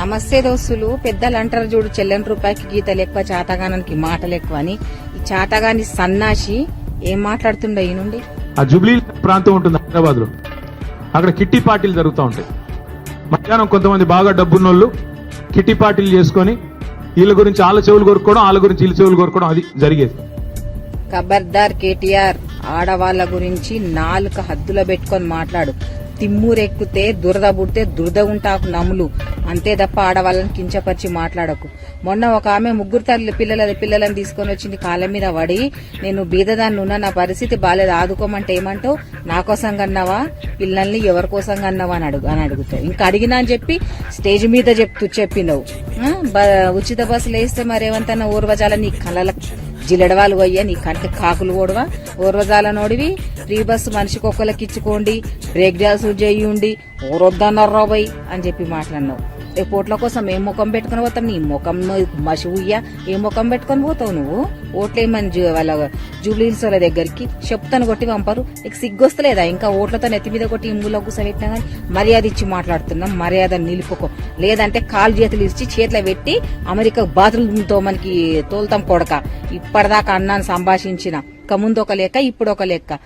నమస్తే దోస్తులు. పెద్దలు అంటారు చూడు చెల్లెని రూపాయికి గీతలు ఎక్కువ చాతగానానికి మాటలు ఎక్కువ అని. ఈ చాతగాని సన్నాసి ఏం మాట్లాడుతుండో ఈ నుండి? ఆ జూబ్లీ ప్రాంతం ఉంటుంది హైదరాబాద్లో అక్కడ కిట్టి పార్టీలు జరుగుతూ ఉంటాయి. మధ్యాహ్నం కొంతమంది బాగా డబ్బున్నోళ్ళు కిట్టి పార్టీలు చేసుకొని వీళ్ళ గురించి వాళ్ళ చెవులు కొరుక్కోవడం వాళ్ళ గురించి వీళ్ళ చెవులు కొరుక్కోవడం అది జరిగేది. ఖబర్దార్ కేటీఆర్ ఆడవాళ్ళ గురించి నాలుక హద్దులో పెట్టుకొని మాట్లాడు. తిమ్మురెక్కితే దురద పుడితే దురద ఉంటాకు నమ్ములు అంతే తప్ప ఆడవాళ్ళని కించపరిచి మాట్లాడకు. మొన్న ఒక ఆమె ముగ్గురు తల్లి పిల్లల పిల్లలను తీసుకొని వచ్చింది కాళ్ళ మీద పడి నేను బీదదాన్ని ఉన్నా నా పరిస్థితి బాగాలేదు ఆదుకోమంటే ఏమంటావు? నా కోసం కన్నావా? పిల్లల్ని ఎవరి కోసం కన్నావా? అని అడుగు అని అడుగుతావు. ఇంకా అడిగినా అని చెప్పి స్టేజ్ మీద చెప్తూ చెప్పినవు. బ- ఉచిత బస్సులు వేస్తే మరేమంతన్నా ఊర్వజాల నీ కళ్ళ జిలడవాలు పోయ్యా నీ కంటి కాకులు ఓడవా ఊర్వజాల నోడివి ఫ్రీ బస్సు మనిషికి ఒక్కలకి ఇచ్చుకోండి బ్రేక్ డాన్స్ చేయండి ఊరొద్దన్నారు రాబోయ్ అని చెప్పి మాట్లాడినావు. పోట్ల ఓట్ల కోసం ఏం ముఖం పెట్టుకుని పోతావు? నీ ముఖం మసి ఉయ్యా ఏ ముఖం పెట్టుకొని పోతావు నువ్వు? ఓట్లేమని వాళ్ళ జూబ్లీహిల్స్ వాళ్ళ దగ్గరికి. చెప్తాను కొట్టి పంపరు. నీకు సిగ్గొస్తలేదా? ఇంకా ఓట్లతో నెత్తి మీద కొట్టి ఇంగులో కూర్చోబెట్టినా కానీ మర్యాద ఇచ్చి మాట్లాడుతున్నాం. మర్యాద నిలుపుకో. లేదంటే కాలు చేతులు ఇచ్చి చేతిలో పెట్టి అమెరికా బాత్రూమ్తో మనకి తోలుతాం కొడక. ఇప్పటిదాకా అన్నాను సంభాషించిన. ఇక ముందు ఒక లెక్క ఇప్పుడు ఒక లెక్క.